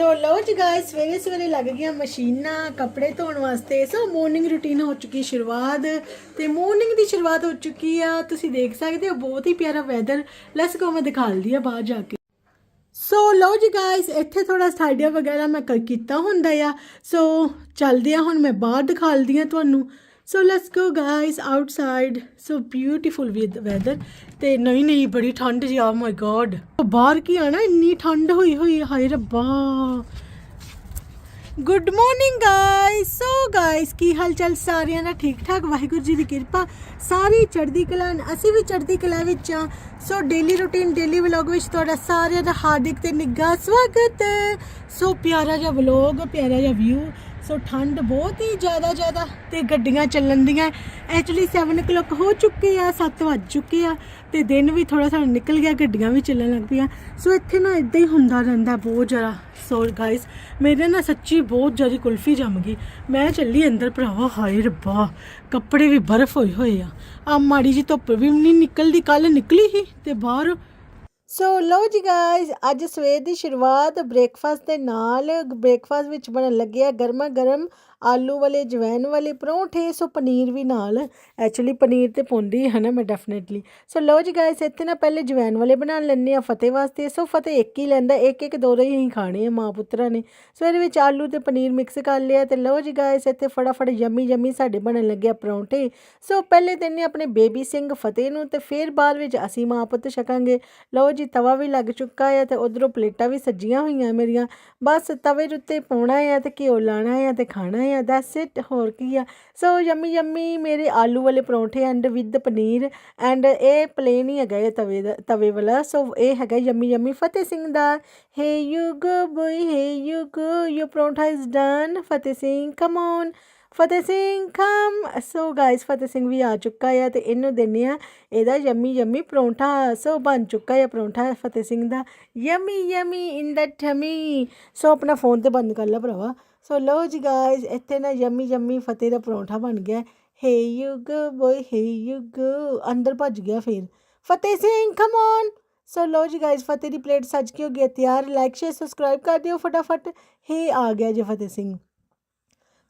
ਸੋ ਲਓ ਜੀ ਗਾਇਸ ਸਵੇਰੇ ਸਵੇਰੇ ਲੱਗ ਗਈਆਂ ਮਸ਼ੀਨਾਂ ਕੱਪੜੇ ਧੋਣ ਵਾਸਤੇ। ਸੋ ਮਾਰਨਿੰਗ ਰੁਟੀਨ ਹੋ ਚੁੱਕੀ ਸ਼ੁਰੂਆਤ। ਤੇ ਮਾਰਨਿੰਗ ਦੀ ਸ਼ੁਰੂਆਤ ਹੋ ਚੁੱਕੀ ਆ। ਤੁਸੀਂ ਦੇਖ ਸਕਦੇ ਹੋ, ਬਹੁਤ ਹੀ ਪਿਆਰਾ ਵੈਦਰ ਲੈਟਸ ਗੋ ਮੈਂ ਦਿਖਾਲਦੀ ਆ ਬਾਹਰ ਜਾ ਕੇ। ਸੋ ਲਓ ਜੀ ਗਾਇਸ ਇੱਥੇ ਥੋੜਾ ਸਟਾਈਡੀਆ ਵਗੈਰਾ ਮੈਂ ਕੀਤਾ ਹੁੰਦਾ ਆ। ਸੋ ਚੱਲਦੇ ਆ, ਹੁਣ ਮੈਂ ਬਾਹਰ ਦਿਖਾਲਦੀ ਆ ਤੁਹਾਨੂੰ। So let's go guys outside so beautiful with weather ਤੇ ਨਹੀਂ ਨਹੀਂ ਬੜੀ ਠੰਡ ਜੀ ਆ ਮਾਈ ਗॉड ਬਾਹਰ ਕੀ ਆਣਾ ਇੰਨੀ ਠੰਡ ਹੋਈ ਹੋਈ ਹਾਏ ਰੱਬਾ good morning guys so guys ਕੀ ਹਾਲ ਚਾਲ ਸਾਰਿਆਂ ਦਾ ਠੀਕ ਠਾਕ ਵਾਹਿਗੁਰੂ ਜੀ ਦੀ ਕਿਰਪਾ ਸਾਰੀ ਚੜ੍ਹਦੀ ਕਲਾ ਅਸੀਂ ਵੀ ਚੜ੍ਹਦੀ ਕਲਾ ਵਿੱਚ ਆ so daily routine daily vlog ਵਿੱਚ ਤੁਹਾਡਾ ਸਾਰਿਆਂ ਦਾ ਹਾਰਦਿਕ ਤੇ ਨਿੱਘਾ ਸਵਾਗਤ ਹੈ ਸੋ ਪਿਆਰਾ ਜਿਹਾ ਵਲੌਗ ਪਿਆਰਾ ਜਿਹਾ ਵਿਊ ਸੋ ਠੰਡ ਬਹੁਤ ਹੀ ਜ਼ਿਆਦਾ ਜ਼ਿਆਦਾ ਤੇ ਗੱਡੀਆਂ ਚੱਲਣ ਦੀਆਂ। ਐਕਚੁਅਲੀ 7 o'clock ਹੋ ਚੁੱਕੇ ਆ 7 ਵੱਜ ਚੁੱਕੇ ਆ ਤੇ ਦਿਨ ਵੀ ਥੋੜਾ ਸਾਡਾ ਨਿਕਲ ਗਿਆ, ਗੱਡੀਆਂ ਵੀ ਚੱਲਣ ਲੱਗ ਪਈਆਂ। ਸੋ ਇੱਥੇ ਨਾ ਇਦਾਂ ਹੀ ਹੁੰਦਾ ਰਹਿੰਦਾ ਬਹੁਤ ਜ਼ਿਆਦਾ। ਸੋ ਗਾਇਸ ਮੇਰੇ ਨਾ ਸੱਚੀ ਬਹੁਤ ਜ਼ਿਆਦਾ ਕੁਲਫੀ ਜੰਮ ਗਈ। ਮੈਂ ਚੱਲੀ ਅੰਦਰ ਭਰਾਵਾ, ਹਾਏ ਰੱਬਾ, ਕੱਪੜੇ ਵੀ ਬਰਫ਼ ਹੋਏ ਹੋਏ ਆ। ਆ ਮਾੜੀ ਜੀ ਧੁੱਪ ਵੀ ਨਹੀਂ ਨਿਕਲਦੀ ਕੱਲ ਨਿਕਲੀ ਸੀ ਤੇ ਬਾਹਰ ਸੋ ਲਓ ਜੀ ਗਾਇਸ ਅੱਜ ਸਵੇਰ ਦੀ ਸ਼ੁਰੂਆਤ ਬ੍ਰੇਕਫਾਸਟ ਦੇ ਨਾਲ ਬ੍ਰੇਕਫਾਸਟ ਵਿੱਚ ਬਣਨ ਲੱਗਿਆ ਗਰਮਾ ਗਰਮ ਆਲੂ ਵਾਲੇ ਜਵੈਨ ਵਾਲੇ ਪਰੌਂਠੇ, ਸੋ ਪਨੀਰ ਵੀ ਨਾਲ। ਐਕਚੁਅਲੀ ਪਨੀਰ ਤੇ ਪਾਉਂਦੀ ਹੈ ਨਾ ਮੈਂ ਡੈਫੀਨਿਟਲੀ ਸੋ ਲਓ ਜੀ ਗਾਇਸ ਇੱਥੇ ਨਾ ਪਹਿਲੇ ਜਵੈਨ ਵਾਲੇ ਬਣਾ ਲੈਣੇ ਆ ਫਤਿਹ ਵਾਸਤੇ। ਸੋ ਫਤਿਹ ਇੱਕ ਹੀ ਲੈਂਦਾ ਇੱਕ ਇੱਕ ਦੋ ਦੋ ਹੀ ਖਾਣੇ ਆ ਮਾਂ ਪੁੱਤਰਾਂ ਨੇ। ਸੋ ਇਹਦੇ ਵਿੱਚ ਆਲੂ ਤੇ ਪਨੀਰ ਮਿਕਸ ਕਰ ਲਿਆ ਤੇ ਲਓ ਜੀ ਗਾਇਸ ਇੱਥੇ ਫਟਾਫਟ ਯਮੀ ਯਮੀ ਸਾਡੇ ਬਣਨ ਲੱਗਿਆ ਪਰੌਂਠੇ। ਸੋ ਪਹਿਲੇ ਦਿਨੇ ਆਪਣੇ ਬੇਬੀ ਸਿੰਘ ਫਤਿਹ ਨੂੰ ਤੇ ਫਿਰ ਬਾਅਦ ਵਿੱਚ ਅਸੀਂ ਮਾਂ ਪੁੱਤ ਛਕਾਂਗੇ। ਲਓ ਜੀ ਤਵਾ ਵੀ ਲੱਗ ਚੁੱਕਾ ਹੈ ਤੇ ਉਧਰੋਂ ਪਲੇਟਾਂ ਵੀ ਸੱਜੀਆਂ ਹੋਈਆਂ ਮੇਰੀਆਂ। ਬਸ ਤਵੇ ਦੇ ਉੱਤੇ ਪਾਉਣਾ ਹੈ ਤੇ ਘਿਓ ਲਾਣਾ ਹੈ ਤੇ ਖਾਣਾ ਹੈ ਦੈਟਸ ਇਟ ਹੋਰ ਕੀ ਆ? ਸੋ ਯਮੀ ਯਮੀ ਮੇਰੇ ਆਲੂ ਵਾਲੇ ਪਰੌਂਠੇ ਐਂਡ ਵਿਦ ਪਨੀਰ ਐਂਡ ਇਹ ਪਲੇਨ ਹੀ ਹੈਗਾ ਇਹ ਤਵੇ ਦਾ, ਤਵੇ ਵਾਲਾ। ਸੋ ਇਹ ਹੈਗਾ yummy yummy Fateh Singh the. Hey you go boy hey you go you paratha is done Fateh Singh come on Fateh Singh come so guys Fateh Singh ਵੀ ਆ ਚੁੱਕਾ ਆ ਤੇ ਇਹਨੂੰ ਦਿੰਨੇ ਆ ਇਹਦਾ ਯਮੀ ਯੰਮੀ ਪਰੌਂਠਾ। ਸੋ ਬਣ ਚੁੱਕਾ ਆ ਪਰੌਂਠਾ ਫਤਿਹ ਸਿੰਘ ਦਾ। Yummy yummy in the tummy so ਆਪਣਾ ਫੋਨ ਤੇ ਬੰਦ ਕਰ ਲੈ ਭਰਾਵਾ। ਸੋ ਲੋ ਜੀ ਗਾਇਸ ਇੱਥੇ ਨਾ ਯਮੀ ਯਮੀ ਫਤਿਹ ਦਾ ਪਰੌਂਠਾ ਬਣ ਗਿਆ। Hey you go boy hey you go ਅੰਦਰ ਭੱਜ ਗਿਆ ਫਿਰ। ਫਤਿਹ ਸਿੰਘ ਕਮ ਔਨ ਸੋ ਲੋ ਜੀ ਗਾਇਸ ਫਤਿਹ ਦੀ ਪਲੇਟ ਸੱਜ ਕੇ ਹੋ ਗਈ ਤਿਆਰ। ਲਾਈਕ ਸ਼ੇਅਰ ਸਬਸਕ੍ਰਾਈਬ ਕਰ ਦਿਓ ਫਟਾਫਟ। ਹੇ ਆ ਗਿਆ ਜੀ ਫਤਿਹ ਸਿੰਘ।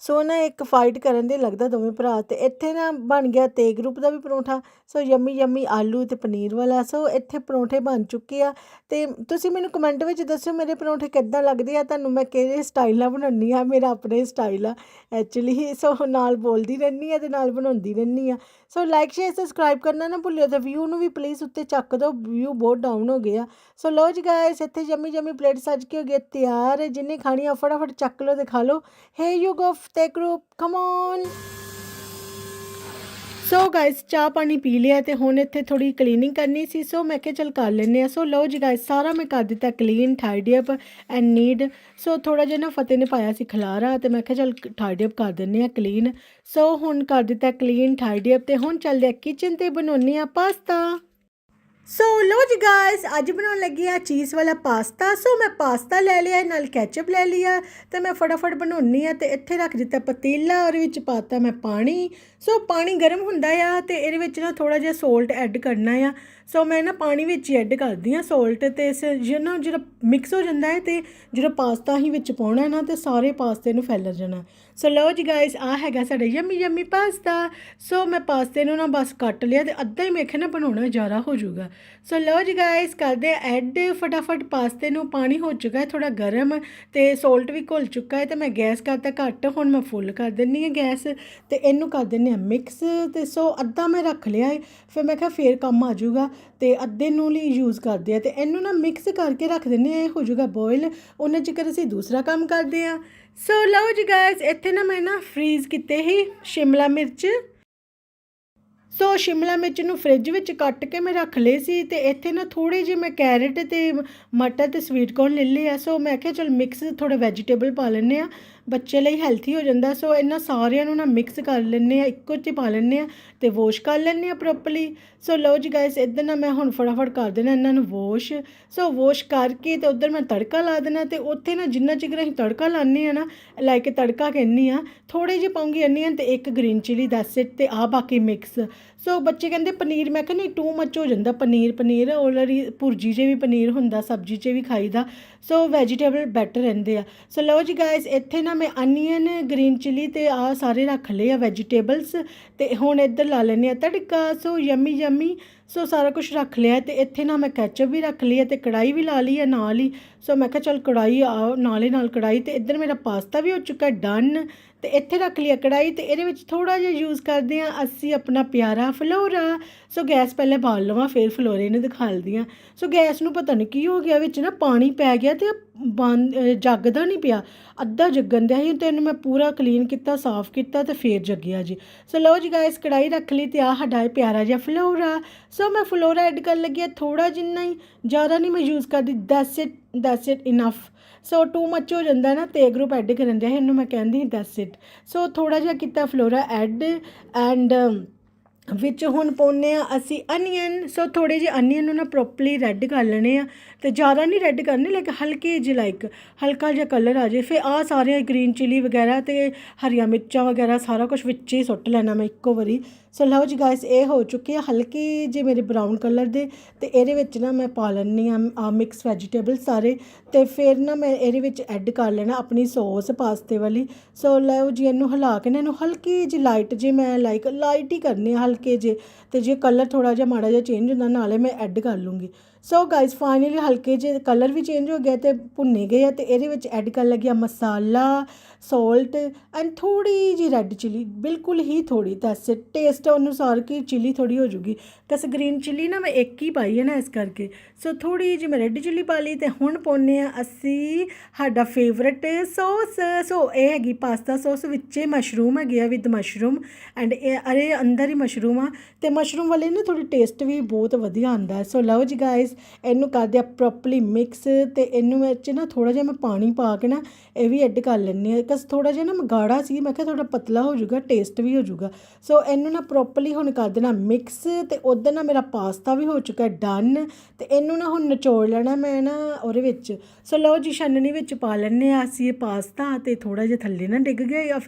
ਸੋ ਨਾ ਇੱਕ ਫਾਈਟ ਕਰਨ ਦੇ ਲੱਗਦਾ ਦੋਵੇਂ ਭਰਾ ਤੇ ਇੱਥੇ ਨਾ ਬਣ ਗਿਆ ਤੇ ਗਰੁੱਪ ਦਾ ਵੀ ਪਰੌਂਠਾ। ਸੋ ਯਮੀ ਯਮੀ ਆਲੂ ਤੇ ਪਨੀਰ ਵਾਲਾ। ਸੋ ਇੱਥੇ ਪਰੌਂਠੇ ਬਣ ਚੁੱਕੇ ਆ। ਤੇ ਤੁਸੀਂ ਮੈਨੂੰ ਕਮੈਂਟ ਵਿੱਚ ਦੱਸਿਓ ਮੇਰੇ ਪਰੌਂਠੇ ਕਿੱਦਾਂ ਲੱਗਦੇ ਆ। ਤੁਹਾਨੂੰ ਮੈਂ ਕਿਹੜੇ ਸਟਾਈਲ ਨਾਲ ਬਣਾਉਣੀ ਆ। ਮੇਰਾ ਆਪਣੇ ਸਟਾਈਲ ਆ ਐਕਚੁਅਲੀ ਸੋ ਨਾਲ ਬੋਲਦੀ ਰਹਿੰਦੀ ਆ ਤੇ ਨਾਲ ਬਣਾਉਂਦੀ ਰਹਿੰਦੀ ਆ। ਸੋ ਲਾਈਕ ਸ਼ੇਅਰ ਸਬਸਕ੍ਰਾਈਬ ਕਰਨਾ ਨਾ ਭੁੱਲਿਓ। ਤੇ ਵਿਊ ਨੂੰ ਵੀ ਪਲੀਜ਼ ਉੱਤੇ ਚੱਕ ਦਿਓ। ਵਿਊ ਬਹੁਤ ਡਾਊਨ ਹੋ ਗਿਆ ਸੋ ਲੋ ਜੀ ਗਾਇਸ ਇੱਥੇ ਜੰਮੀ ਜੰਮੀ ਪਲੇਟ ਸੱਜ ਕੇ ਹੋ ਗਈ ਹੈ। ਤਿਆਰ ਜਿੰਨੇ ਖਾਣੀ ਆ, ਫਟਾਫਟ ਚੱਕ ਲਓ ਤੇ ਖਾ ਲਓ। ਹੇ ਯੂ ਗੋ ਤੇ group come on so guys ਚਾਹ ਪਾਣੀ ਪੀ ਲਿਆ ਤੇ ਹੁਣ ਇੱਥੇ ਥੋੜੀ ਕਲੀਨਿੰਗ ਕਰਨੀ ਸੀ ਸੋ ਮੈਂ ਕਿਹਾ ਚਲ ਕਰ ਲੈਨੇ ਆ ਸੋ ਲਓ ਜੀ ਗਾਇਸ ਸਾਰਾ ਮੈਂ ਕਰ ਦਿੱਤਾ clean tidy up and need so ਥੋੜਾ ਜਿਹਾ ਨਾ ਫਤਿਹ ਨੇ ਪਾਇਆ ਸੀ ਖਲਾਰਾ ਤੇ ਮੈਂ ਕਿਹਾ ਚਲ ਟਾਈਡੀ ਅਪ ਕਰ ਦਿੰਨੇ ਆ ਕਲੀਨ ਸੋ ਹੁਣ ਕਰ ਦਿੱਤਾ ਕਲੀਨ ਟਾਈਡੀ ਅਪ ਤੇ ਹੁਣ ਚੱਲਦੇ ਆ ਕਿਚਨ ਤੇ ਬਣਾਉਣੇ ਆ ਪਾਸਤਾ। ਸੋ ਲੋ ਜੀ ਗਾਇਸ ਅੱਜ ਬਣਾਉਣ ਲੱਗੀ ਆ ਚੀਜ਼ ਵਾਲਾ ਪਾਸਤਾ ਸੋ ਮੈਂ ਪਾਸਤਾ ਲੈ ਲਿਆ, ਨਾਲ ਕੈਚਅਪ ਲੈ ਲਿਆ, ਤੇ ਮੈਂ ਫਟਾਫਟ ਬਣਾਉਣੀ ਆ, ਤੇ ਇੱਥੇ ਰੱਖ ਦਿੱਤਾ ਪਤੀਲਾ, ਉਹਦੇ ਵਿੱਚ ਪਾਤਾ ਮੈਂ ਪਾਣੀ। ਸੋ ਪਾਣੀ ਗਰਮ ਹੁੰਦਾ ਆ, ਤੇ ਇਹਦੇ ਵਿੱਚ ਨਾ ਥੋੜਾ ਜਿਹਾ ਸੋਲਟ ਐਡ ਕਰਨਾ ਆ। ਸੋ ਮੈਂ ਨਾ ਪਾਣੀ ਵਿੱਚ ਹੀ ਐਡ ਕਰਦੀ ਆ ਸੋਲਟ ਤੇ ਇਸ ਜਿਹੜਾ ਜਿਹੜਾ ਮਿਕਸ ਹੋ ਜਾਂਦਾ ਹੈ ਤੇ ਜਿਹੜਾ ਪਾਸਤਾ ਹੀ ਵਿੱਚ ਪਾਉਣਾ ਨਾ ਤੇ ਸਾਰੇ ਪਾਸਤੇ ਨੂੰ ਫੈਲ ਜਾਣਾ ਸੋ ਲਓ ਜੀ ਗਾਇਸ ਆ ਹੈਗਾ ਸਾਡਾ ਯਮੀ ਯਮੀ ਪਾਸਤਾ। ਸੋ ਮੈਂ ਪਾਸਤੇ ਨੂੰ ਨਾ ਬਸ ਕੱਟ ਲਿਆ ਤੇ ਅੱਧਾ ਹੀ ਮੇਖੇ ਨਾ ਬਣਾਉਣਾ ਜ਼ਿਆਦਾ ਹੋ ਜਾਊਗਾ। ਸੋ ਲਓ ਜੀ ਗਾਇਸ ਕਰਦੇ ਐਡ ਫਟਾਫਟ ਪਾਸਤੇ ਨੂੰ ਪਾਣੀ ਹੋ ਚੁੱਕਾ ਹੈ ਥੋੜਾ ਗਰਮ ਤੇ ਸੋਲਟ ਵੀ ਘੁਲ ਚੁੱਕਾ ਹੈ ਤੇ ਮੈਂ ਗੈਸ ਕਰਤਾ ਘੱਟ, ਹੁਣ ਮੈਂ ਫੁੱਲ ਕਰ ਦਿੰਨੀ ਹੈ ਗੈਸ ਤੇ ਇਹਨੂੰ ਕਰ ਦਿੰਨੇ ਆ ਮਿਕਸ ਤੇ ਸੋ ਅੱਧਾ ਮੈਂ ਰੱਖ ਲਿਆ ਹੈ। ਫਿਰ ਮੈਂ ਕਿਹਾ ਫੇਰ ਕੰਮ ਆ ਜਾਊਗਾ। ਤੇ ਅੱਧੇ ਨੂੰ ਲਈ ਯੂਜ਼ ਕਰਦੇ ਆ ਤੇ ਇਹਨੂੰ ਨਾ ਮਿਕਸ ਕਰਕੇ ਰੱਖ ਦਿੰਨੇ ਆ, ਇਹ ਹੋ ਜਾਊਗਾ ਬੋਇਲ ਉਹਨਾਂ ਚਿਕਰ ਅਸੀਂ ਦੂਸਰਾ ਕੰਮ ਕਰਦੇ ਆ। ਸੋ ਲਓ ਜੀ ਗਾਇਸ ਇੱਥੇ ਨਾ ਮੈਂ ਨਾ ਫਰੀਜ਼ ਕੀਤੇ ਹੀ ਸ਼ਿਮਲਾ ਮਿਰਚ। ਸੋ ਸ਼ਿਮਲਾ ਮਿਰਚ ਨੂੰ ਫ੍ਰਿਜ ਵਿੱਚ ਕੱਟ ਕੇ ਮੈਂ ਰੱਖ ਲਏ ਸੀ ਤੇ ਇੱਥੇ ਨਾ ਥੋੜੇ ਜਿਹੇ ਮੈਂ ਕੈਰਟ ਤੇ ਮਟਰ ਤੇ ਸਵੀਟ ਕੋਰਨ ਲੈ ਲਏ ਆ। ਸੋ ਮੈਂ ਕਿਹਾ ਚਲ ਮਿਕਸ ਥੋੜਾ ਵੈਜੀਟੇਬਲ ਪਾ ਲੈਂਦੇ ਆ ਬੱਚੇ ਲਈ ਹੈਲਥੀ ਹੋ ਜਾਂਦਾ। ਸੋ ਇਹਨਾਂ ਸਾਰਿਆਂ ਨੂੰ ਨਾ ਮਿਕਸ ਕਰ ਲੈਂਦੇ ਆ ਇੱਕੋ 'ਚ ਪਾ ਲੈਂਦੇ ਆ ਤੇ ਵਾਸ਼ ਕਰ ਲੈਂਦੇ ਆ ਪ੍ਰੋਪਰਲੀ ਸੋ ਲਓ ਜੀ ਗਾਇਸ ਇਦਾਂ ਨਾ ਮੈਂ ਹੁਣ ਫਟਾਫਟ ਕਰ ਦੇਣਾ ਇਹਨਾਂ ਨੂੰ ਵਾਸ਼ ਸੋ ਵਾਸ਼ ਕਰਕੇ ਤੇ ਉਧਰ ਮੈਂ ਤੜਕਾ ਲਾ ਦੇਣਾ ਤੇ ਉੱਥੇ ਨਾ ਜਿੰਨਾ ਚਿਕਰ ਅਸੀਂ ਤੜਕਾ ਲਾਉਂਦੇ ਆ ਨਾ ਲਾਈਕ ਤੜਕਾ ਕਹਿੰਨੀ ਆ ਥੋੜੇ ਜਿਹੇ ਪਾਉਂਗੀ ਇੰਨੀ ਆ ਤੇ ਇੱਕ ਗ੍ਰੀਨ ਚਿਲੀ ਦਸ ਇਟ ਤੇ ਆ ਬਾਕੀ ਮਿਕਸ ਸੋ ਬੱਚੇ ਕਹਿੰਦੇ ਪਨੀਰ, ਮੈਂ ਕਹਿੰਦੀ ਟੂ ਮੱਚ ਹੋ ਜਾਂਦਾ ਪਨੀਰ ਪਨੀਰ ਆਲਰੇਡੀ ਭੁਰਜੀ 'ਚ ਵੀ ਪਨੀਰ ਹੁੰਦਾ, ਸਬਜ਼ੀ 'ਚ ਵੀ ਖਾਈਦਾ। ਸੋ ਵੈਜੀਟੇਬਲ ਬੈਟਰ ਰਹਿੰਦੇ ਆ। ਸੋ ਲਓ ਜੀ ਗਾਇਸ ਇੱਥੇ ਨਾ ਮੈਂ ਅਨੀਅਨ ਗ੍ਰੀਨ ਚਿਲੀ ਤੇ ਆ ਸਾਰੇ ਰੱਖ ਲਏ ਆ ਵੈਜੀਟੇਬਲਸ ਤੇ ਹੁਣ ਇੱਧਰ ਲਾ ਲੈਨੇ ਆ ਤੜਕਾ। ਸੋ ਯਮੀ ਯਮੀ ਸੋ ਸਾਰਾ ਕੁਝ ਰੱਖ ਲਿਆ ਤੇ ਇੱਥੇ ਨਾ ਮੈਂ ਕੈਚਅਪ ਵੀ ਰੱਖ ਲਈ ਹੈ ਤੇ ਕੜਾਈ ਵੀ ਲਾ ਲਈ ਹੈ ਨਾਲ ਹੀ। ਸੋ ਮੈਂ ਕਿਹਾ ਚਲ ਕੜਾਈ ਆ, ਨਾਲੇ ਨਾਲ ਕੜਾਈ ਤੇ ਇੱਧਰ ਮੇਰਾ ਪਾਸਤਾ ਵੀ ਹੋ ਚੁੱਕਾ ਡਨ ਤੇ ਇੱਥੇ ਰੱਖ ਲਿਆ ਕੜਾਈ ਤੇ ਇਹਦੇ ਵਿੱਚ ਥੋੜਾ ਜਿਹਾ ਯੂਜ਼ ਕਰਦੇ ਆ ਅਸੀਂ ਆਪਣਾ ਪਿਆਰਾ ਫਲੋਰਾ। ਸੋ ਗੈਸ ਪਹਿਲੇ ਬਾਲ ਲਵਾਂ, ਫਿਰ ਫਲੋਰੇ ਨੂੰ ਦਿਖਾਲਦੀ ਆ ਸੋ ਗੈਸ ਨੂੰ ਪਤਾ ਨਹੀਂ ਕੀ ਹੋ ਗਿਆ, ਵਿੱਚ ਨਾ ਪਾਣੀ ਪੈ ਗਿਆ ਤੇ ਬੰਦ, ਅਹ ਜੱਗਦਾ ਨਹੀਂ ਪਿਆ। ਅੱਧਾ ਜੱਗਣ ਦਿਆ ਸੀ ਤੇ ਇਹਨੂੰ ਮੈਂ ਪੂਰਾ ਕਲੀਨ ਕੀਤਾ, ਸਾਫ਼ ਕੀਤਾ ਤੇ ਫੇਰ ਜੱਗਿਆ ਜੀ। ਸੋ ਲਓ ਜੀ ਗਾਇਸ ਕੜਾਈ ਰੱਖ ਲਈ ਤੇ ਆ ਸਾਡਾ ਇਹ ਪਿਆਰਾ ਜਿਹਾ ਫਲੋਰਾ ਸੋ ਮੈਂ ਫਲੋਰਾ ਐਡ ਕਰਨ ਲੱਗੀ ਆ ਥੋੜਾ ਜਿੰਨਾ ਹੀ, ਜ਼ਿਆਦਾ ਨਹੀਂ ਮੈਂ ਯੂਜ਼ ਕਰਦੀ that's it that's it enough so too much ਹੋ ਜਾਂਦਾ ਨਾ ਤੇ ਗਰੁੱਪ ਐਡ ਕਰਨ ਦਿਆ ਇਹਨੂੰ ਮੈਂ ਕਹਿੰਦੀ ਦੈਟਸ ਇਟ ਸੋ ਥੋੜਾ ਜਿਹਾ ਕੀਤਾ ਫਲੋਰਾ ਐਡ ਐਂਡ ਵਿੱਚ ਹੁਣ ਪਾਉਂਦੇ ਆ ਅਸੀਂ ਅਨੀਅਨ, ਸੋ ਥੋੜੇ ਜਿਹੇ ਅਨੀਅਨ ਨੂੰ ਨਾ ਪ੍ਰੋਪਰਲੀ ਰੈੱਡ ਕਰ ਲੈਣੇ ਆ ਤੇ ਜ਼ਿਆਦਾ ਨਹੀਂ ਰੈੱਡ ਕਰਨੇ ਲਾਈਕ ਹਲਕੇ ਜਿਹੇ ਲਾਈਕ ਹਲਕਾ ਜਿਹਾ ਕਲਰ ਆ ਜੇ ਫਿਰ ਆ ਸਾਰੇ ਗ੍ਰੀਨ ਚਿਲੀ ਵਗੈਰਾ ਤੇ ਹਰੀਆਂ ਮਿਰਚਾਂ ਵਗੈਰਾ ਸਾਰਾ ਕੁਝ ਵਿੱਚ ਹੀ ਸੁੱਟ ਲੈਣਾ ਮੈਂ ਇੱਕੋ ਵਾਰੀ। ਸੋ ਲਓ ਜੀ ਗਾਇਸ ਇਹ ਹੋ ਚੁੱਕੇ ਆ ਹਲਕੇ ਜੇ ਮੇਰੇ ਬਰਾਊਨ ਕਲਰ ਦੇ ਤੇ ਇਹਦੇ ਵਿੱਚ ਨਾ ਮੈਂ ਪਾ ਲੈਣੀ ਆ ਆ ਮਿਕਸ ਵੈਜੀਟੇਬਲ ਸਾਰੇ ਤੇ ਫਿਰ ਨਾ ਮੈਂ ਇਹਦੇ ਵਿੱਚ ਐਡ ਕਰ ਲੈਣਾ ਆਪਣੀ ਸੌਸ ਪਾਸਤੇ ਵਾਲੀ। ਸੋ ਲਓ ਜੀ ਇਹਨੂੰ ਹਿਲਾ ਕੇ ਨਾ ਇਹਨੂੰ ਹਲਕੀ ਜਿਹੀ ਲਾਈਟ ਜੇ ਮੈਂ ਲਾਈਕ ਲਾਈਟ ਹੀ ਕਰਨੀ ਆ ਹਲਕੇ ਜੇ ਤੇ ਜੇ ਕਲਰ ਥੋੜਾ ਜਿਹਾ ਮਾੜਾ ਜਿਹਾ ਚੇਂਜ ਹੁੰਦਾ, ਨਾਲੇ ਮੈਂ ਐਡ ਕਰ ਲੂੰਗੀ। ਸੋ ਗਾਇਸ ਫਾਈਨਲੀ ਹਲਕੇ ਜੇ ਕਲਰ ਵੀ ਚੇਂਜ ਹੋ ਗਿਆ ਤੇ ਭੁੰਨੇ ਗਏ ਆ ਤੇ ਇਹਦੇ ਵਿੱਚ ਐਡ ਕਰ ਲੱਗਿਆ ਮਸਾਲਾ ਸੋਲਟ ਐਂਡ ਥੋੜੀ ਜੀ ਰੈੱਡ ਚਿਲੀ ਬਿਲਕੁਲ ਹੀ ਥੋੜੀ ਦੈਟਸ ਇਟ ਟੇਸਟ ਅਨੁਸਾਰ ਕਿ ਚਿਲੀ ਥੋੜੀ ਹੋ ਜੂਗੀ। ਕਸ ਗ੍ਰੀਨ ਚਿਲੀ ਨਾ ਮੈਂ ਇੱਕ ਹੀ ਪਾਈ ਹੈ ਨਾ ਇਸ ਕਰਕੇ। ਸੋ ਥੋੜੀ ਜੀ ਮੈਂ ਰੈੱਡ ਚਿਲੀ ਪਾ ਲਈ ਤੇ ਹੁਣ ਪਾਉਂਦੇ ਆ ਅਸੀਂ ਸਾਡਾ ਫੇਵਰਟ ਸੌਸ ਸੋ ਇਹ ਹੈਗੀ ਪਾਸਤਾ ਸੌਸ ਵਿੱਚੇ ਮਸ਼ਰੂਮ ਹੈਗੇ ਆ ਵਿਦ ਮਸ਼ਰੂਮ ਐਂਡ ਇਹ ਅਰੇ ਅੰਦਰ ਹੀ ਮਸ਼ਰੂਮ ਆ। ਤੇ ਮਸ਼ਰੂਮ ਵਾਲੇ ਨਾ ਥੋੜੀ ਟੇਸਟ ਵੀ ਬਹੁਤ ਵਧੀਆ ਆਉਂਦਾ। ਸੋ ਲਓ ਜੀ ਗਾਇਸ ਇਹਨੂੰ ਕਰਦੇ ਆ ਪ੍ਰੋਪਰਲੀ ਮਿਕਸ ਤੇ ਇਹਨੂੰ ਵਿੱਚ ਨਾ ਥੋੜਾ ਜਿਹਾ ਮੈਂ ਪਾਣੀ ਪਾ ਕੇ ਨਾ ਇਹ ਵੀ ਐਡ ਕਰ ਲੈਂਦੇ ਆ ਕਸ ਥੋੜਾ ਜਿਹਾ ਨਾ ਗਾੜਾ ਸੀ, ਮੈਂ ਕਿਹਾ ਥੋੜਾ ਪਤਲਾ ਹੋ ਜਾਊਗਾ ਟੇਸਟ ਵੀ ਹੋ ਜਾਊਗਾ। ਸੋ ਇਹਨੂੰ ਨਾ ਪ੍ਰੋਪਰਲੀ ਹੁਣ ਕਰ ਦੇਣਾ ਮਿਕਸ ਤੇ ਉਧਰ ਨਾ ਮੇਰਾ ਪਾਸਤਾ ਵੀ ਹੋ ਚੁੱਕਾ ਡਨ ਤੇ ਇਹਨੂੰ ਨਾ ਹੁਣ ਨਿਚੋੜ ਲੈਣਾ ਮੈਂ ਨਾ ਉਹਦੇ ਵਿੱਚ। ਸੋ ਲਓ ਜੀ, ਛੰਨਣੀ ਵਿੱਚ ਪਾ ਲੈਣੇ ਆ ਅਸੀਂ ਇਹ ਪਾਸਤਾ ਤੇ ਥੋੜਾ ਜਿਹਾ ਥੱਲੇ ਨਾ ਡਿੱਗ ਗਿਆ ਜਾਂ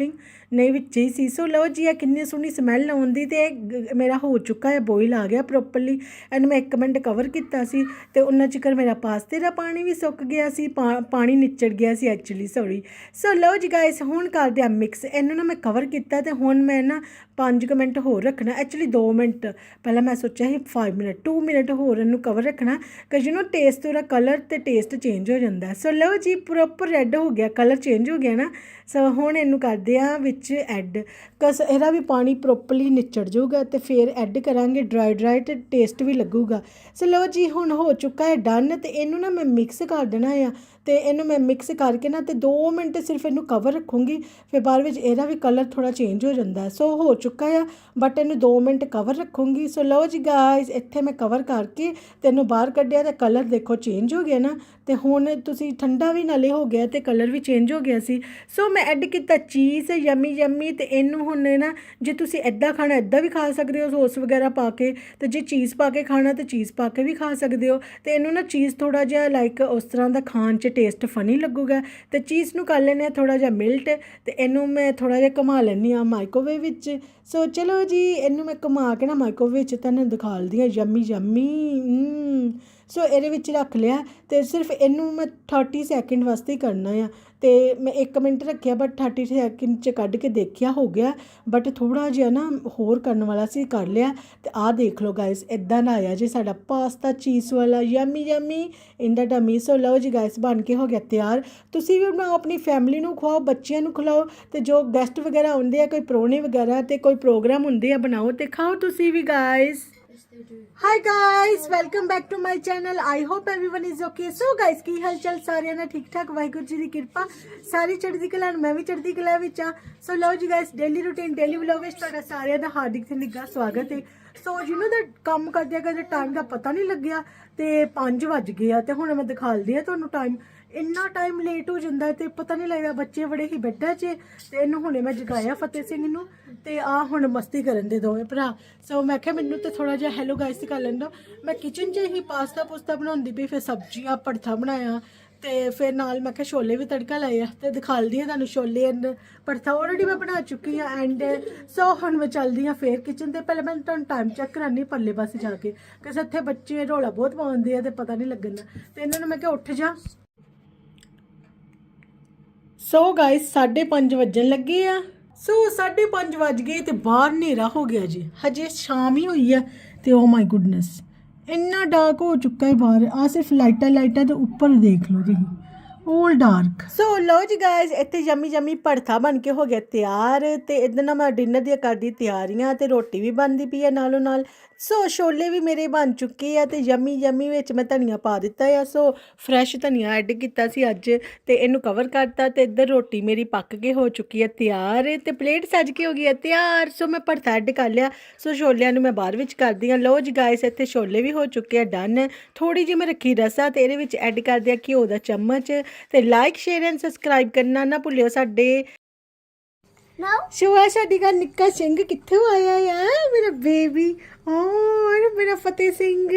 ਨਹੀਂ, ਵਿੱਚ ਹੀ ਸੀ। ਸੋ ਲਓ ਜੀ, ਇਹ ਕਿੰਨੀ ਸੋਹਣੀ ਸਮੈਲ ਆਉਂਦੀ ਤੇ ਇਹ ਗ- ਮੇਰਾ ਹੋ ਚੁੱਕਾ ਹੈ ਬੋਇਲ ਆ ਗਿਆ ਪ੍ਰੋਪਰਲੀ ਐਂਡ ਮੈਂ 1 ਮਿੰਟ ਕਵਰ ਕੀਤਾ ਸੀ ਤੇ ਉਹਨਾਂ ਚਿਕਰ ਮੇਰਾ ਪਾਸਤੇ ਦਾ ਪਾਣੀ ਵੀ ਸੁੱਕ ਗਿਆ ਸੀ, ਪਾ- ਪਾਣੀ ਨਿਚੜ ਗਿਆ ਸੀ ਐਕਚੁਅਲੀ ਸੌਰੀ ਸੋ ਲਓ ਜੀ ਗਾਇਸ ਹੁਣ ਕਰਦੇ ਆ ਮਿਕਸ ਇਹਨੂੰ ਨਾ ਮੈਂ ਕਵਰ ਕੀਤਾ ਤੇ ਹੁਣ ਮੈਂ ਨਾ 5 ਮਿੰਟ ਹੋਰ ਰੱਖਣਾ ਐਕਚੁਅਲੀ 2 ਮਿੰਟ। ਪਹਿਲਾਂ ਮੈਂ ਸੋਚਿਆ ਸੀ 5 ਮਿੰਟ 2 ਮਿੰਟ ਹੋਰ ਇਹਨੂੰ ਕਵਰ ਰੱਖਣਾ ਕਿ ਯੂ نو ਟੇਸਟ ਉਹਦਾ ਕਲਰ ਤੇ ਟੇਸਟ ਚੇਂਜ ਹੋ ਜਾਂਦਾ। ਸੋ ਲਓ ਜੀ ਪ੍ਰੋਪਰ ਰੈੱਡ ਹੋ ਗਿਆ ਕਲਰ ਚੇਂਜ ਹੋ ਗਿਆ ਨਾ। ਸੋ ਹੁਣ ਇਹਨੂੰ ਕਰਦੇ ਆ ਵਿੱਚ ਐਡ ਕਸ ਇਹਦਾ ਵੀ ਪਾਣੀ ਪ੍ਰੋਪਰਲੀ ਨਿਚੜ ਜਾਊਗਾ ਤੇ ਫਿਰ ਐਡ ਕਰਾਂਗੇ ਡਰਾਈ ਡਰਾਈ ਤੇ ਟੇਸਟ ਵੀ ਲੱਗੂਗਾ। ਸੋ ਲਓ ਜੀ, ਹੁਣ ਹੋ ਚੁੱਕਾ ਹੈ ਡਨ ਤੇ ਇਹਨੂੰ ਨਾ ਮੈਂ ਮਿਕਸ ਕਰ ਦੇਣਾ ਆ। ਤੇ ਇਹਨੂੰ ਮੈਂ ਮਿਕਸ ਕਰਕੇ ਨਾ ਤੇ 2 ਮਿੰਟ ਸਿਰਫ ਇਹਨੂੰ ਕਵਰ ਰੱਖੂੰਗੀ, ਫਿਰ ਬਾਅਦ ਵਿੱਚ ਇਹਦਾ ਵੀ ਕਲਰ ਥੋੜਾ ਚੇਂਜ ਹੋ ਜਾਂਦਾ। ਸੋ ਹੋ ਚੁੱਕਾ ਆ ਬਟ ਇਹਨੂੰ 2 ਮਿੰਟ ਕਵਰ ਰੱਖੂੰਗੀ। ਸੋ ਲਓ ਜੀ ਗਾਇਸ ਇੱਥੇ ਮੈਂ ਕਵਰ ਕਰਕੇ ਤੇ ਇਹਨੂੰ ਬਾਹਰ ਕੱਢਿਆ ਤੇ ਕਲਰ ਦੇਖੋ ਚੇਂਜ ਹੋ ਗਿਆ ਨਾ। ਤੇ ਹੁਣ ਤੁਸੀਂ ਠੰਡਾ ਵੀ ਨਾਲੇ ਹੋ ਗਿਆ ਤੇ ਕਲਰ ਵੀ ਚੇਂਜ ਹੋ ਗਿਆ ਸੀ। ਸੋ ਮੈਂ ਐਡ ਕੀਤਾ ਚੀਜ਼ ਯਮੀ ਯਮੀ ਤੇ ਇਹਨੂੰ ਹੁਣ ਨਾ ਜੇ ਤੁਸੀਂ ਐਦਾਂ ਖਾਣਾ ਐਦਾਂ ਵੀ ਖਾ ਸਕਦੇ ਹੋ ਸੌਸ ਵਗੈਰਾ ਪਾ ਕੇ, ਤੇ ਜੇ ਚੀਜ਼ ਪਾ ਕੇ ਖਾਣਾ ਤੇ ਚੀਜ਼ ਪਾ ਕੇ ਵੀ ਖਾ ਸਕਦੇ ਹੋ। ਤੇ ਇਹਨੂੰ ਨਾ ਚੀਜ਼ ਥੋੜਾ ਜਿਹਾ ਲਾਈਕ ਉਸ ਤਰ੍ਹਾਂ ਦਾ ਖਾਣ 'ਚ ਟੇਸਟ ਫਨੀ ਲੱਗੂਗਾ। ਤੇ ਚੀਜ਼ ਨੂੰ ਕਰ ਲੈਂਦੇ ਆ ਥੋੜਾ ਜਿਹਾ ਮਿਲਟ ਤੇ ਇਹਨੂੰ ਮੈਂ ਥੋੜਾ ਜਿਹਾ ਘੁਮਾ ਲੈਂਦੀ ਆ ਮਾਈਕ੍ਰੋਵੇਵ ਵਿੱਚ। ਸੋ ਚਲੋ ਜੀ, ਇਹਨੂੰ ਮੈਂ ਘੁਮਾ ਕੇ ਨਾ ਮਾਈਕ੍ਰੋਵੇਵ ਵਿੱਚ ਤੁਹਾਨੂੰ ਦਿਖਾਲਦੀ ਆ ਯਮੀ ਯਮੀ ਸੋ ਇਹਦੇ ਵਿੱਚ ਰੱਖ ਲਿਆ ਤੇ ਸਿਰਫ ਇਹਨੂੰ ਮੈਂ 30 ਸੈਕਿੰਡ ਵਾਸਤੇ ਕਰਨਾ ਆ। ਤੇ ਮੈਂ 1 ਮਿੰਟ ਰੱਖਿਆ ਬਟ 30 ਸੈਕਿੰਡ ਚ ਕੱਢ ਕੇ ਦੇਖਿਆ, ਹੋ ਗਿਆ। ਬਟ ਥੋੜਾ ਜਿਹਾ ਨਾ ਹੋਰ ਕਰਨ ਵਾਲਾ ਸੀ, ਕਰ ਲਿਆ। ਤੇ ਆਹ ਦੇਖ ਲਓ ਗਾਇਸ ਇਦਾਂ ਨਾ ਆਇਆ ਜੀ ਸਾਡਾ ਪਾਸਤਾ ਚੀਜ਼ ਵਾਲਾ yummy yummy in the tummy so ਲਓ ਜੀ ਗਾਇਸ ਬਣ ਕੇ ਹੋ ਗਿਆ ਤਿਆਰ। ਤੁਸੀਂ ਵੀ ਬਣਾਓ, ਆਪਣੀ ਫੈਮਿਲੀ ਨੂੰ ਖਵਾਓ, ਬੱਚਿਆਂ ਨੂੰ ਖਿਲਾਓ ਤੇ ਜੋ ਗੈਸਟ ਵਗੈਰਾ ਹੁੰਦੇ ਆ, ਕੋਈ ਪ੍ਰਾਹੁਣੇ ਵਗੈਰਾ ਤੇ ਕੋਈ ਪ੍ਰੋਗਰਾਮ ਹੁੰਦੇ ਆ, ਬਣਾਓ ਤੇ ਖਾਓ ਤੁਸੀਂ ਵੀ guys hi guys welcome back to my channel I hope everyone is okay so guys ਕੀ ਹਾਲ ਚਾਲ ਸਾਰਿਆਂ ਦਾ ਠੀਕ ਠਾਕ ਵਾਹਿਗੁਰੂ ਜੀ ਦੀ ਕਿਰਪਾ ਸਾਰੀ ਚੜ੍ਹਦੀ ਕਲਾ ਨੂੰ ਮੈਂ ਵੀ ਚੜ੍ਹਦੀ ਕਲਾ ਵਿੱਚ ਆ ਸੋ ਲਓ ਜੀ guys daily routine daily vlog ਵਿੱਚ ਤੁਹਾਡਾ ਸਾਰਿਆਂ ਦਾ ਹਾਰਦਿਕ ਤੇ ਨਿੱਘਾ ਸਵਾਗਤ ਹੈ ਸੋ ਯੂ نو ਦਾ ਕੰਮ ਕਰਦਿਆਂ ਕਰਦੇ ਟਾਈਮ ਦਾ ਪਤਾ ਨਹੀਂ ਲੱਗਿਆ ਤੇ 5 ਵੱਜ ਗਏ ਆ ਤੇ ਹੁਣ ਮੈਂ ਦਿਖਾਲਦੀ ਆ ਤੁਹਾਨੂੰ ਟਾਈਮ ਇੰਨਾ ਟਾਈਮ ਲੇਟ ਹੋ ਜਾਂਦਾ ਹੈ ਤੇ ਪਤਾ ਨਹੀਂ ਲੱਗਦਾ ਬੱਚੇ ਬੜੇ ਹੀ ਬੈੱਡਾਂ 'ਚ ਤੇ ਇਹਨੂੰ ਹੁਣੇ ਮੈਂ ਜਗਾਇਆ ਫਤਿਹ ਸਿੰਘ ਨੂੰ ਤੇ ਆ ਹੁਣ ਮਸਤੀ ਕਰਨ ਦੇ ਦੋਵੇਂ ਭਰਾ। ਸੋ ਮੈਂ ਕਿਹਾ ਮੈਨੂੰ ਤੇ ਥੋੜਾ ਜਿਹਾ ਹੈਲੋ ਗਾਇਸ ਕਰ ਲੈਣ ਦਿਓ। ਮੈਂ ਕਿਚਨ 'ਚ ਹੀ ਪਾਸਤਾ ਪੁਸਤਾ ਬਣਾਉਂਦੀ ਪਈ, ਫਿਰ ਸਬਜ਼ੀਆਂ ਪੜਥਾ ਬਣਾਇਆ। ਤੇ ਫਿਰ ਨਾਲ ਮੈਂ ਕਿਹਾ ਛੋਲੇ ਵੀ ਤੜਕਾ ਲਾਏ ਆ ਤੇ ਦਿਖਾਲਦੀ ਹਾਂ ਤੁਹਾਨੂੰ ਛੋਲੇ ਐਂਡ ਪਰਥਾ ਆਲਰੇਡੀ ਮੈਂ ਬਣਾ ਚੁੱਕੀ ਹਾਂ ਐਂਡ ਸੋ ਹੁਣ ਮੈਂ ਚੱਲਦੀ ਹਾਂ ਫੇਰ ਕਿਚਨ ਤੇ। ਪਹਿਲਾਂ ਮੈਂ ਤੁਹਾਨੂੰ ਟਾਈਮ ਚੈੱਕ ਕਰਾਨੀ ਪੱਲੇ ਪਾਸੇ ਜਾ ਕੇ ਕਿ ਇੱਥੇ ਬੱਚੇ ਰੋਲਾ ਬਹੁਤ ਪਾਉਂਦੇ ਆ ਤੇ ਪਤਾ ਨਹੀਂ ਲੱਗਣ। ਦਾ ਤੇ ਇਹਨਾਂ ਨੂੰ ਮੈਂ ਕਿਹਾ ਉੱਠ ਜਾ। ਸੋ ਗਾਇਸ 5:30 ਵੱਜਣ ਲੱਗੇ ਆ। ਸੋ 5:30 ਵੱਜ ਗਏ ਤੇ ਬਾਹਰ ਹਨੇਰਾ ਹੋ ਗਿਆ ਜੀ। ਹਜੇ ਸ਼ਾਮ ਹੀ ਹੋਈ ਆ ਤੇ ਓ ਮਾਈ ਗੁੱਡਨੈਸ ਇੰਨਾ ਡਾਰਕ ਹੋ ਚੁੱਕਾ ਹੈ ਬਾਹਰ। ਆ ਸਿਰਫ ਲਾਈਟਾਂ ਲਾਈਟਾਂ ਤੇ ਉੱਪਰ ਦੇਖ ਲਓ ਤੁਸੀਂ। 올 ਡਾਰਕ ਸੋ ਲਓ ਜੀ ਗਾਇਸ ਇੱਥੇ ਯਮੀ ਯਮੀ ਭੜਥਾ ਬਣ ਕੇ ਹੋ ਗਿਆ ਤਿਆਰ ਤੇ ਇਦਾਂ ਨਾਲ ਮੈਂ ਡਿਨਰ ਦੀਆਂ ਕਰਦੀ ਤਿਆਰੀਆਂ ਤੇ ਰੋਟੀ ਵੀ ਬਣਦੀ ਪਈ ਹੈ ਨਾਲੋਂ ਨਾਲ। ਸੋ ਛੋਲੇ ਵੀ ਮੇਰੇ ਬਣ ਚੁੱਕੇ ਆ ਤੇ ਯਮੀ ਯਮੀ ਵਿੱਚ ਮੈਂ ਧਨੀਆ ਪਾ ਦਿੱਤਾ ਆ। ਸੋ ਫਰੈਸ਼ ਧਨੀਆ ਐਡ ਕੀਤਾ ਸੀ ਅੱਜ ਤੇ ਇਹਨੂੰ ਕਵਰ ਕਰਤਾ ਤੇ ਇੱਧਰ ਰੋਟੀ ਮੇਰੀ ਪੱਕ ਕੇ ਹੋ ਚੁੱਕੀ ਹੈ ਤਿਆਰ ਤੇ ਪਲੇਟ ਸੱਜ ਕੇ ਹੋ ਗਈ ਹੈ ਤਿਆਰ। ਸੋ ਮੈਂ ਭਰਥਾ ਐਡ ਕਰ ਲਿਆ। ਸੋ ਛੋਲਿਆਂ ਨੂੰ ਮੈਂ ਬਾਅਦ ਵਿੱਚ ਕਰਦੀ ਹਾਂ ਲਓ ਜੀ ਗਾਇਸ ਇੱਥੇ ਛੋਲੇ ਵੀ ਹੋ ਚੁੱਕੇ ਆ ਡਨ ਥੋੜੀ ਜਿਹੀ ਮੈਂ ਰੱਖੀ ਰਸਾ ਤੇ ਇਹਦੇ ਵਿੱਚ ਐਡ ਕਰ ਦਿਆ ਘਿਓ ਦਾ ਚਮਚ ਤੇ ਲਾਈਕ ਸ਼ੇਅਰ ਐਂਡ ਸਬਸਕ੍ਰਾਈਬ ਕਰਨਾ ਨਾ ਭੁੱਲਿਓ ਸਾਡੇ। ਸ਼ੁਆ ਸਾਡੀ ਦਾ ਨਿੱਕਾ ਸਿੰਘ ਕਿੱਥੋਂ ਆਇਆ ਆ? ਮੇਰਾ ਬੇਬੀ। ਔਰ ਮੇਰਾ ਫਤਿਹ ਸਿੰਘ।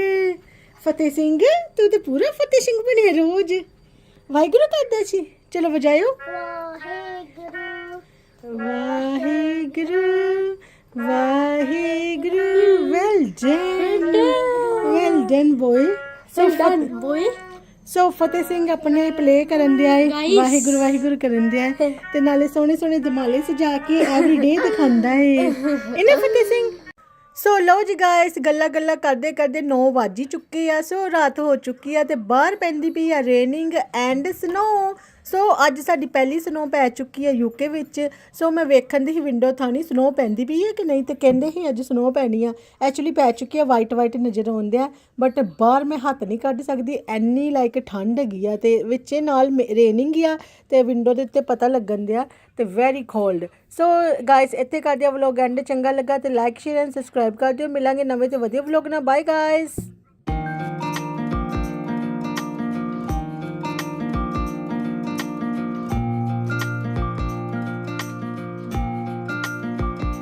ਫਤਿਹ ਸਿੰਘ ਤੂੰ ਤੇ ਪੂਰਾ ਫਤਿਹ ਸਿੰਘ ਬਣਿਆ ਰੋਜ਼। ਵਾਹਿਗੁਰੂ ਕਰਦਾ ਸੀ ਚਲੋ ਵਜਾਇਓ। Waheguru Waheguru well done well done boy so done, boy. So Fateh Singh ਆਪਣੇ ਪਲੇ ਕਰਨ ਦਿਆ ਏ Guys. ਵਾਹਿਗੁਰੂ ਵਾਹਿਗੁਰੂ ਕਰਨ ਦਿਆ ਏ। ਤੇ ਨਾਲੇ ਸੋਹਣੇ ਸੋਹਣੇ ਦਿਮਾਲੇ ਸਜਾ ਕੇ ਐਵਰੀਡੇ ਦਿਖਾਉਂਦਾ ਏ। ਇਹਨੇ ਫਤਿਹ ਸਿੰਘ? ਸੋ ਲਓ ਜੀ ਗਾਇਸ ਗੱਲਾਂ ਗੱਲਾਂ ਕਰਦੇ ਕਰਦੇ 9 ਵੱਜ ਹੀ ਚੁੱਕੇ ਆ ਸੋ ਰਾਤ ਹੋ ਚੁੱਕੀ ਆ ਤੇ ਬਾਹਰ ਪੈਂਦੀ ਪਈ ਆ ਰੇਨਿੰਗ ਐਂਡ ਸਨੋ ਸੋ ਅੱਜ ਸਾਡੀ ਪਹਿਲੀ ਸਨੋ ਪੈ ਚੁੱਕੀ ਹੈ ਯੂਕੇ ਵਿੱਚ। ਸੋ ਮੈਂ ਵੇਖਣ ਦੀ ਹੀ ਵਿੰਡੋ ਥਾਣੀ ਸਨੋ ਪੈਂਦੀ ਪਈ ਹੈ ਕਿ ਨਹੀਂ ਤੇ ਕਹਿੰਦੇ ਹੀ ਅੱਜ ਸਨੋ ਪੈਣੀ ਆ। ਐਕਚੁਅਲੀ ਪੈ ਚੁੱਕੀ ਹੈ ਵਾਈਟ ਵਾਈਟ ਨਜ਼ਰ ਆਉਂਦੇ ਆ। ਬਟ ਬਾਹਰ ਮੈਂ ਹੱਥ ਨਹੀਂ ਕੱਢ ਸਕਦੀ ਐਨੀ ਲਾਈਕ ਠੰਡ ਹੈਗੀ ਆ ਤੇ ਵਿੱਚੇ ਨਾਲ ਰੇਨਿੰਗ ਆ ਤੇ ਵਿੰਡੋ ਦੇ ਉੱਤੇ ਪਤਾ ਲੱਗਣ ਦਿਆ ਤੇ ਵੈਰੀ ਕੋਲਡ ਸੋ ਗਾਇਸ ਇੱਥੇ ਕਰ ਦਿਆ ਵਲੋਗ ਐਂਡ ਚੰਗਾ ਲੱਗਾ ਤੇ ਲਾਈਕ ਸ਼ੇਅਰ ਐਂਡ ਸਬਸਕ੍ਰਾਈਬ ਕਰ ਦਿਓ। ਮਿਲਾਂਗੇ ਨਵੇਂ ਤੇ ਵਧੀਆ ਵਲੋਗ ਨਾਲ। Bye guys